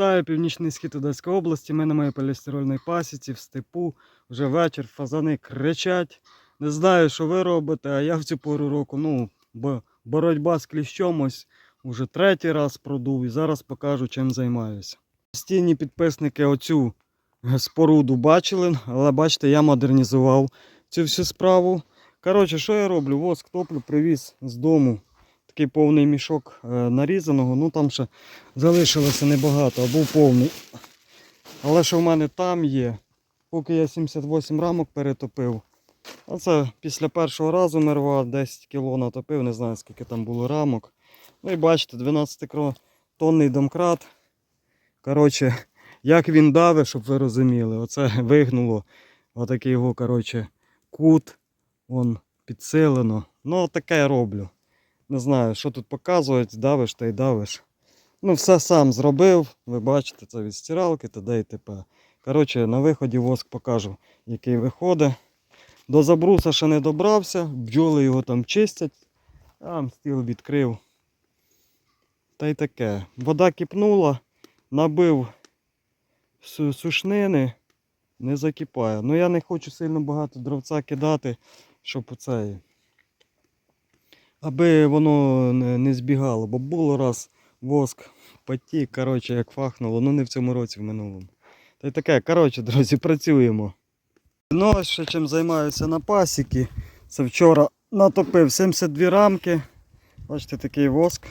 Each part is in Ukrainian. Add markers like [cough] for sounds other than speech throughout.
Вітаю північний схід Одеської області. Ми на моїй полістирольній пасіці в степу. Вже вечір, фазани кричать. Не знаю, що ви робите, а я в цю пору року, ну, бо боротьба з кліщом ось уже третій раз продув і зараз покажу, чим займаюся. Постійні підписники оцю споруду бачили, але бачите, я модернізував цю всю справу. Коротше, що я роблю? Воск топлю, привіз з дому такий повний мішок е, нарізаного. Ну там ще залишилося небагато, а був повний. Але що в мене там є, поки я 78 рамок перетопив. А це після першого разу мерва 10 кг натопив, не знаю скільки там було рамок. Ну і бачите, 12 тонний домкрат. Коротше, як він давить, щоб ви розуміли, оце [laughs] вигнуло отакий його коротше, кут. Вон підсилено. Ну, таке я роблю. Не знаю, що тут показують, давиш та й давиш. Ну, все сам зробив. Ви бачите, це від стиралки, т.д. і т.п. Коротше, на виході воск покажу, який виходить. До забруса ще не добрався, бджоли його там чистять. Там стіл відкрив. Та й таке. Вода кипнула, набив сушнини, не закипає. Ну я не хочу сильно багато дровця кидати, щоб оцей аби воно не, збігало, бо було раз воск потік, коротше, як фахнуло, ну не в цьому році, в минулому. Та й таке, коротше, [laughs] друзі, працюємо. Ну, ще чим займаюся на пасіки. Це вчора натопив 72 рамки. Бачите, такий воск.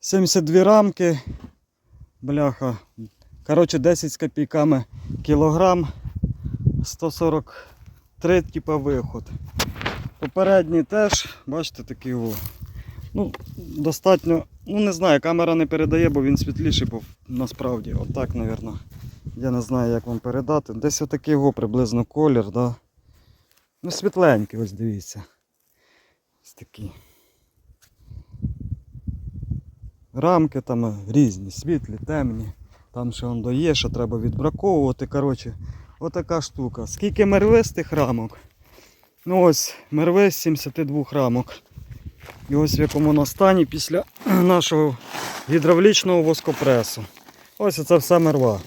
72 рамки. Бляха. Коротше, 10 з копійками кілограм. 143 типа виход. Попередній теж, бачите, такий о. Ну, достатньо, ну не знаю, камера не передає, бо він світліший був насправді. Отак, мабуть. Я не знаю, як вам передати. Десь отакий його приблизно колір, да. Ну, світленький, ось дивіться. Ось такі. Рамки там різні, світлі, темні. Там ще он доє, що треба відбраковувати. Коротше, отака штука. Скільки мервистих рамок? Ну ось, мерве з 72 рамок. І ось в якому вона стані після [clears throat] нашого гідравлічного воскопресу. Ось це все мерва.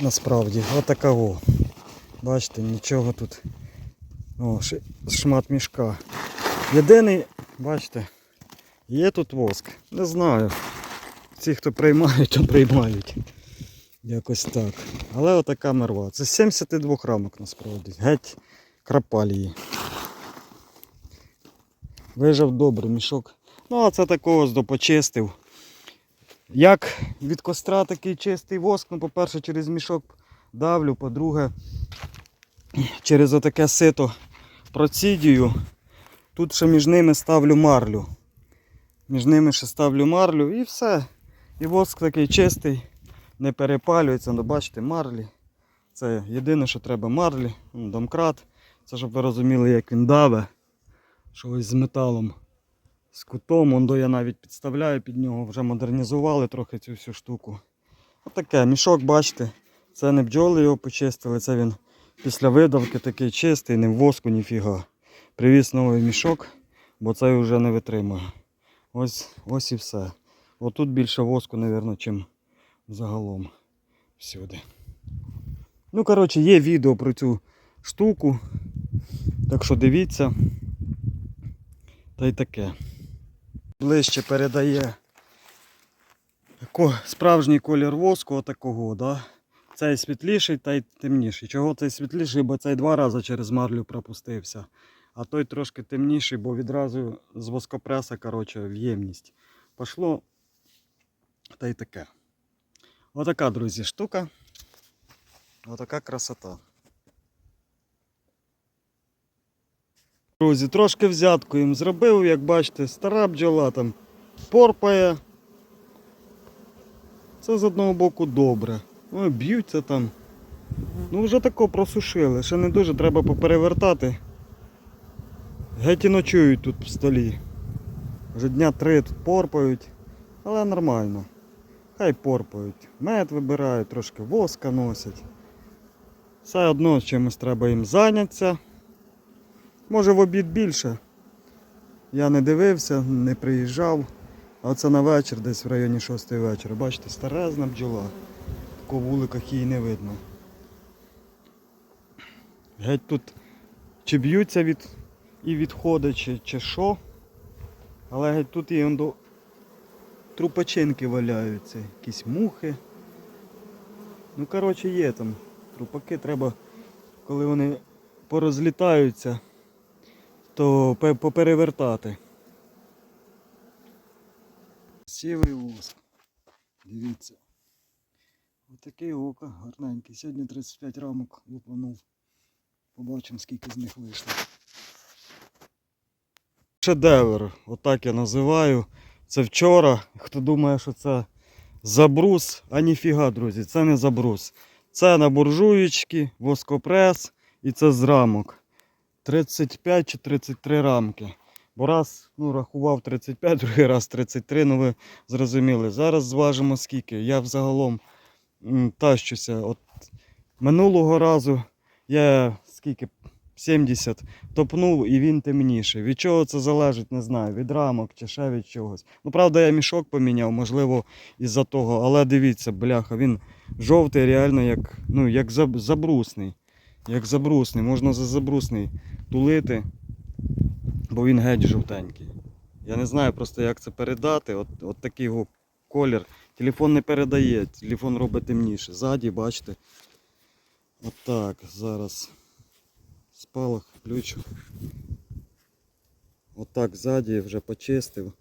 Насправді. Отака о. Бачите, нічого тут. О, шмат мішка. Єдиний, бачите, є тут воск. Не знаю. Ці, хто приймають, то приймають. Якось так. Але отака мерва. Це 72 рамок насправді. Геть крапалії. Вижав добре мішок. Ну, а це такого допочистив. Як від костра такий чистий воск, ну, по-перше, через мішок давлю, по-друге, через отаке сито процідію. Тут ще між ними ставлю марлю. Між ними ще ставлю марлю і все. І воск такий чистий, не перепалюється. Ну, бачите, марлі. Це єдине, що треба марлі, домкрат. Це щоб ви розуміли, як він даве. Що ось з металом, з кутом. Ондо я навіть підставляю під нього, вже модернізували трохи цю всю штуку. Отаке, мішок, бачите, це не бджоли його почистили, це він після видавки такий чистий, не в воску, ніфіга. Привіз новий мішок, бо цей вже не витримує. Ось, ось і все. Отут більше воску, мабуть, чим загалом всюди. Ну, коротше, є відео про цю штуку. Так що дивіться. Та й таке. Ближче передає справжній колір воску отакого, да? Цей світліший та й темніший. Чого цей світліший? Бо цей два рази через марлю пропустився. А той трошки темніший, бо відразу з воскопреса, коротше, в. Пошло та й таке. Отака, друзі, штука. Отака красота. Друзі, трошки взятку їм зробив, як бачите, стара бджола там порпає. Це з одного боку добре. Ой, б'ються там. Ну вже тако просушили, ще не дуже треба поперевертати. Геть і ночують тут в столі. Вже дня три тут порпають, але нормально. Хай порпають. Мед вибирають, трошки воска носять. Все одно чимось треба їм зайнятися. Може в обід більше. Я не дивився, не приїжджав. А це на вечір, десь в районі 6 вечора. Бачите, старезна бджола. По вуликах її не видно. Геть тут чи б'ються від і відходи, чи, чи що. Але геть тут і он до трупачинки валяються, якісь мухи. Ну, коротше, є там. Трупаки треба, коли вони порозлітаються, то поперевертати. Сівий воск. Дивіться. Отакий око гарненький. Сьогодні 35 рамок лупанув. Побачимо, скільки з них вийшло. Шедевр, отак я називаю. Це вчора. Хто думає, що це забрус, а ніфіга, друзі, це не забрус. Це на буржуєчки, воскопрес і це з рамок. 35 чи 33 рамки. Бо раз ну, рахував 35, [laughs] другий раз 33, ну ви зрозуміли. Зараз зважимо скільки. Я взагалом тащуся. От минулого разу я скільки 70 топнув і він темніший. Від чого це залежить, не знаю. Від рамок чи ще від чогось. Ну, правда, я мішок поміняв, можливо, із-за того. Але дивіться, бляха, він жовтий, реально як, ну, як забрусний. Як забрусний. Можна за забрусний тулити, бо він геть жовтенький. Я не знаю просто, як це передати. От, от такий його колір. Телефон не передає, телефон робить темніше. Ззаді, бачите. Отак, зараз спалах включу. Отак ззаді вже почистив,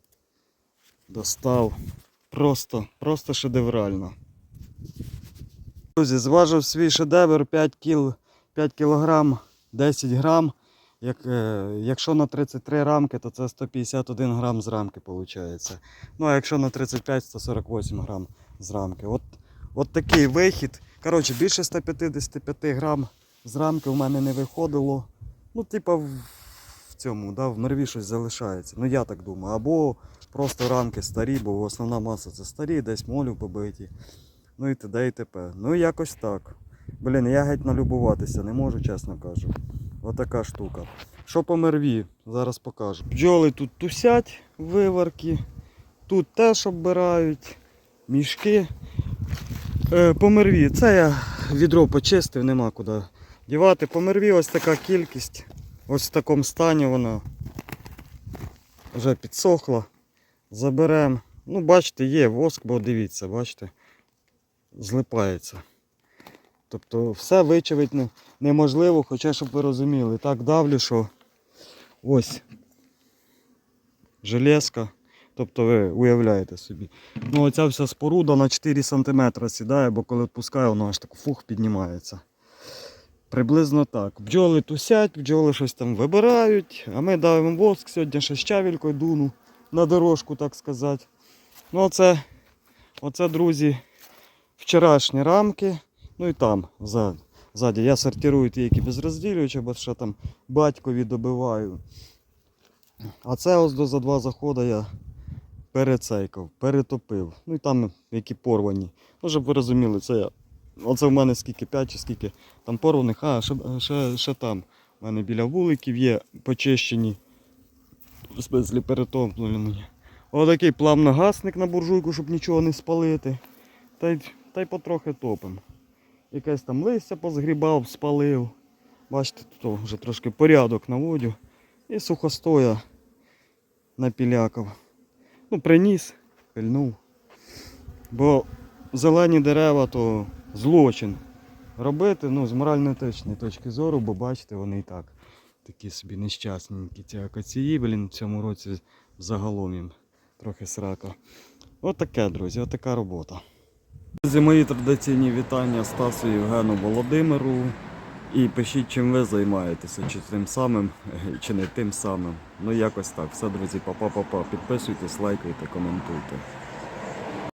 достав. Просто, просто шедеврально. Друзі, зважив свій шедевр 5 кіл, 5 кілограм 10 грам. Як, е, якщо на 33 рамки, то це 151 грам з рамки виходить. Ну а якщо на 35, 148 грам з рамки. От, от такий вихід. Коротше, більше 155 грам з рамки в мене не виходило. Ну, типа в, в цьому, да, в мерві щось залишається. Ну я так думаю. Або просто рамки старі, бо основна маса це старі, десь молю побиті. Ну і т.д. і т.п. Ну якось так. Блін, я геть налюбуватися не можу, чесно кажу. Отака штука. Що по мерві? Зараз покажу. Бджоли тут тусять виварки, тут теж оббирають, мішки. Е, по мерві. Це я відро почистив, нема куди дівати. По мерві ось така кількість. Ось в такому стані вона вже підсохла. Заберемо. Ну, бачите, є воск, бо дивіться, бачите, злипається. Тобто все вичавити не- неможливо, хоча щоб ви розуміли. Так давлю, що ось железка. Тобто ви уявляєте собі. Ну оця вся споруда на 4 см сідає, бо коли відпускаю, воно аж так фух піднімається. Приблизно так. Бджоли тусять, бджоли щось там вибирають, а ми давимо воск, сьогодні ще щавількою дуну на дорожку, так сказати. Ну оце, оце, друзі, вчорашні рамки. Ну і там ззаді. Я сортирую ті, які безрозділюючі, бо ще там батькові добиваю. А це ось до за два заходи я перецейкав, перетопив. Ну і там які порвані. Ну, щоб ви розуміли, це я. Оце в мене скільки 5 чи скільки там порваних, а ще, ще, ще там. У мене біля вуликів є почищені. Смислі перетоплені. Отакий пламногасник на буржуйку, щоб нічого не спалити. Та й, та й потрохи топимо. Якесь там листя позгрібав, спалив. Бачите, тут вже трошки порядок наводю. І сухостоя напілякав. Ну, приніс, пильнув. Бо зелені дерева то злочин робити, ну, з морально-етичної точки зору, бо бачите, вони і так такі собі нещасненькі. Ці акації, блін, в цьому році загалом їм трохи срака. От таке, друзі, от така робота. Друзі, мої традиційні вітання Стасу Євгену Володимиру. І пишіть, чим ви займаєтеся, чи тим самим, е, чи не тим самим. Ну якось так. Все, друзі, па-па-па-па. Підписуйтесь, лайкайте, коментуйте.